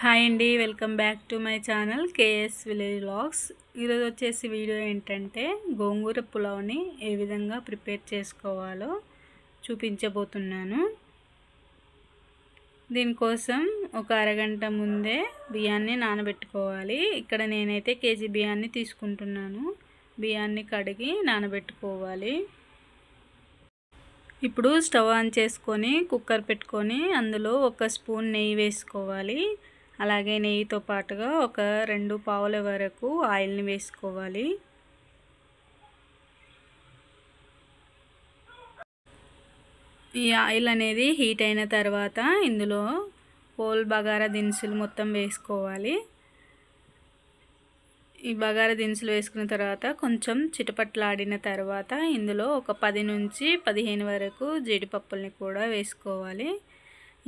Hi అండి welcome back to my channel KS village vlogs. ఈరోజు వచ్చేసి వీడియో ఏంటంటే గోంగూర పులావ్ని ఏ విధంగా ప్రిపేర్ చేసుకోవాలో చూపించబోతున్నాను. దీనికోసం ఒక అరగంట ముందే బియ్యాన్ని నానబెట్టుకోవాలి. ఇక్కడ నేనైతే కేజీ బియ్యాన్ని తీసుకుంటున్నాను. బియ్యాన్ని కడిగి నానబెట్టుకోవాలి. ఇప్పుడు స్టవ్ ఆన్ చేసుకొని కుక్కర్ పెట్టుకొని అందులో ఒక స్పూన్ నెయ్యి వేసుకోవాలి. అలాగే నెయ్యితో పాటుగా ఒక రెండు పావుల వరకు ఆయిల్ని వేసుకోవాలి. ఈ ఆయిల్ అనేది హీట్ అయిన తర్వాత ఇందులో పోల్ బగారా దినుసులు మొత్తం వేసుకోవాలి. ఈ బగారా దినుసులు వేసుకున్న తర్వాత కొంచెం చిటపట్లాడిన తర్వాత ఇందులో ఒక పది నుంచి పదిహేను వరకు జీడిపప్పుల్ని కూడా వేసుకోవాలి.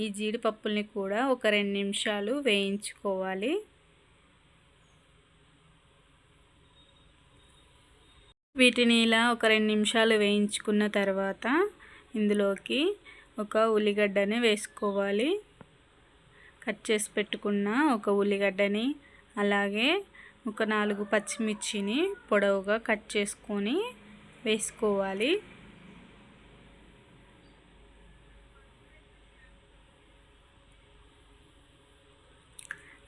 ఈ జీడిపప్పుల్ని కూడా ఒక రెండు నిమిషాలు వేయించుకోవాలి. వీటిని ఇలా ఒక రెండు నిమిషాలు వేయించుకున్న తర్వాత ఇందులోకి ఒక ఉల్లిగడ్డని వేసుకోవాలి. కట్ చేసి పెట్టుకున్న ఒక ఉల్లిగడ్డని అలాగే ఒక నాలుగు పచ్చిమిర్చిని పొడవుగా కట్ చేసుకొని వేసుకోవాలి.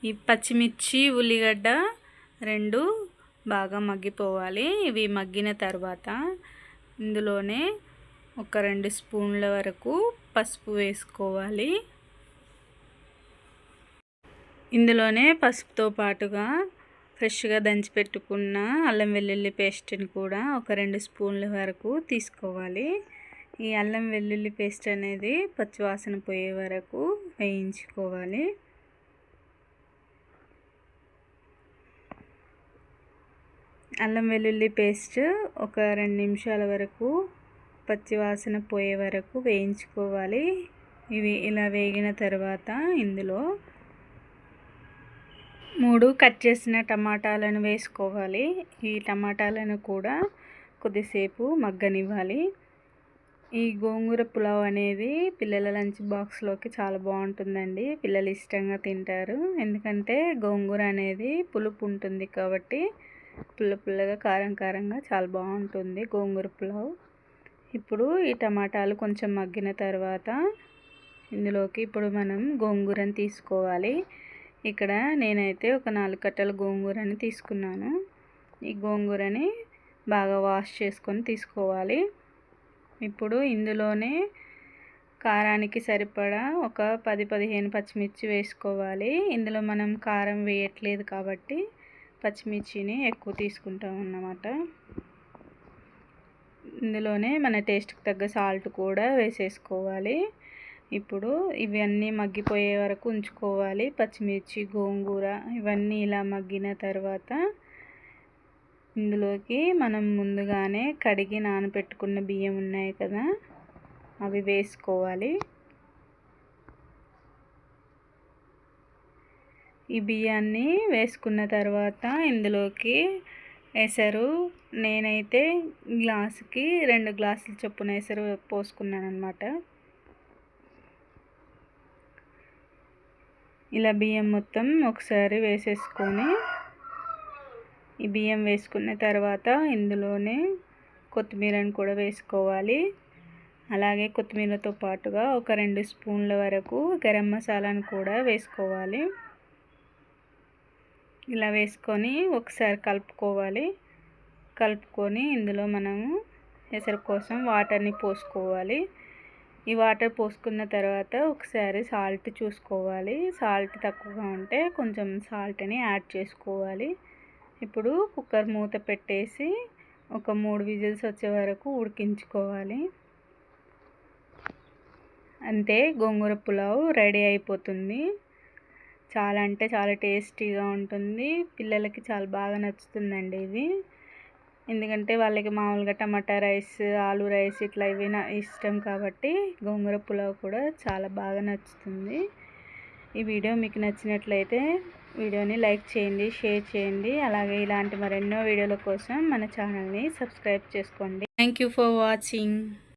ఈ పచ్చిమిర్చి ఉల్లిగడ్డ రెండు బాగా మగ్గిపోవాలి. ఇవి మగ్గిన తర్వాత ఇందులోనే ఒక రెండు స్పూన్ల వరకు పసుపు వేసుకోవాలి. ఇందులోనే పసుపుతో పాటుగా ఫ్రెష్గా దంచి పెట్టుకున్న అల్లం వెల్లుల్లి పేస్ట్ని కూడా ఒక రెండు స్పూన్ల వరకు తీసుకోవాలి. ఈ అల్లం వెల్లుల్లి పేస్ట్ అనేది పచ్చివాసన పోయే వరకు వేయించుకోవాలి. అల్లం వెల్లుల్లి పేస్ట్ ఒక రెండు నిమిషాల వరకు పచ్చివాసన పోయే వరకు వేయించుకోవాలి. ఇవి ఇలా వేగిన తర్వాత ఇందులో మూడు కట్ చేసిన టమాటాలను వేసుకోవాలి. ఈ టమాటాలను కూడా కొద్దిసేపు మగ్గనివ్వాలి. ఈ గోంగూర పులావ్ అనేది పిల్లల లంచ్ బాక్స్లోకి చాలా బాగుంటుందండి. పిల్లలు ఇష్టంగా తింటారు. ఎందుకంటే గోంగూర అనేది పులుపు ఉంటుంది కాబట్టి పుల్ల పుల్లగా కారం కారంగా చాలా బాగుంటుంది గోంగూర పులావ్. ఇప్పుడు ఈ టమాటాలు కొంచెం మగ్గిన తర్వాత ఇందులోకి ఇప్పుడు మనం గోంగూరని తీసుకోవాలి. ఇక్కడ నేనైతే ఒక నాలుగు కట్టల గోంగూరని తీసుకున్నాను. ఈ గోంగూరని బాగా వాష్ చేసుకొని తీసుకోవాలి. ఇప్పుడు ఇందులోనే కారానికి సరిపడా ఒక పది పదిహేను పచ్చిమిర్చి వేసుకోవాలి. ఇందులో మనం కారం వేయట్లేదు కాబట్టి పచ్చిమిర్చిని ఎక్కువ తీసుకుంటాం అన్నమాట. ఇందులోనే మన టేస్ట్కి తగ్గ సాల్ట్ కూడా వేసేసుకోవాలి. ఇప్పుడు ఇవన్నీ మగ్గిపోయే వరకు ఉంచుకోవాలి. పచ్చిమిర్చి గోంగూర ఇవన్నీ ఇలా మగ్గిన తర్వాత ఇందులోకి మనం ముందుగానే కడిగి నానబెట్టుకున్న బియ్యం ఉన్నాయి కదా అవి వేసుకోవాలి. ఈ బియ్యాన్ని వేసుకున్న తర్వాత ఇందులోకి ఎసరు. నేనైతే గ్లాసుకి రెండు గ్లాసులు చొప్పున ఎసరు పోసుకున్నాను అనమాట ఇలా బియ్యం మొత్తం ఒకసారి వేసేసుకొని ఈ బియ్యం వేసుకున్న తర్వాత ఇందులోనే కొత్తిమీరని కూడా వేసుకోవాలి. అలాగే కొత్తిమీరతో పాటుగా ఒక రెండు స్పూన్ల వరకు గరం మసాలాను కూడా వేసుకోవాలి. ఇలా వేసుకొని ఒకసారి కలుపుకోవాలి. కలుపుకొని ఇందులో మనము ఎసరు కోసం వాటర్ని పోసుకోవాలి. ఈ వాటర్ పోసుకున్న తర్వాత ఒకసారి సాల్ట్ చూసుకోవాలి. సాల్ట్ తక్కువగా ఉంటే కొంచెం సాల్ట్ని యాడ్ చేసుకోవాలి. ఇప్పుడు కుక్కర్ మూత పెట్టేసి ఒక మూడు విజిల్స్ వచ్చే వరకు ఉడికించుకోవాలి. అంతే గోంగూర పులావ్ రెడీ అయిపోతుంది. చాలా అంటే చాలా టేస్టీగా ఉంటుంది. పిల్లలకి చాలా బాగా నచ్చుతుందండి ఇది. ఎందుకంటే వాళ్ళకి మామూలుగా టమాటా రైస్ ఆలు రైస్ ఇట్లా ఇవి ఇష్టం కాబట్టి గోంగూర పులావ్ కూడా చాలా బాగా నచ్చుతుంది. ఈ వీడియో మీకు నచ్చినట్లయితే వీడియోని లైక్ చేయండి షేర్ చేయండి. అలాగే ఇలాంటి మరెన్నో వీడియోల కోసం మన ఛానల్ని సబ్స్క్రైబ్ చేసుకోండి. Thank for watching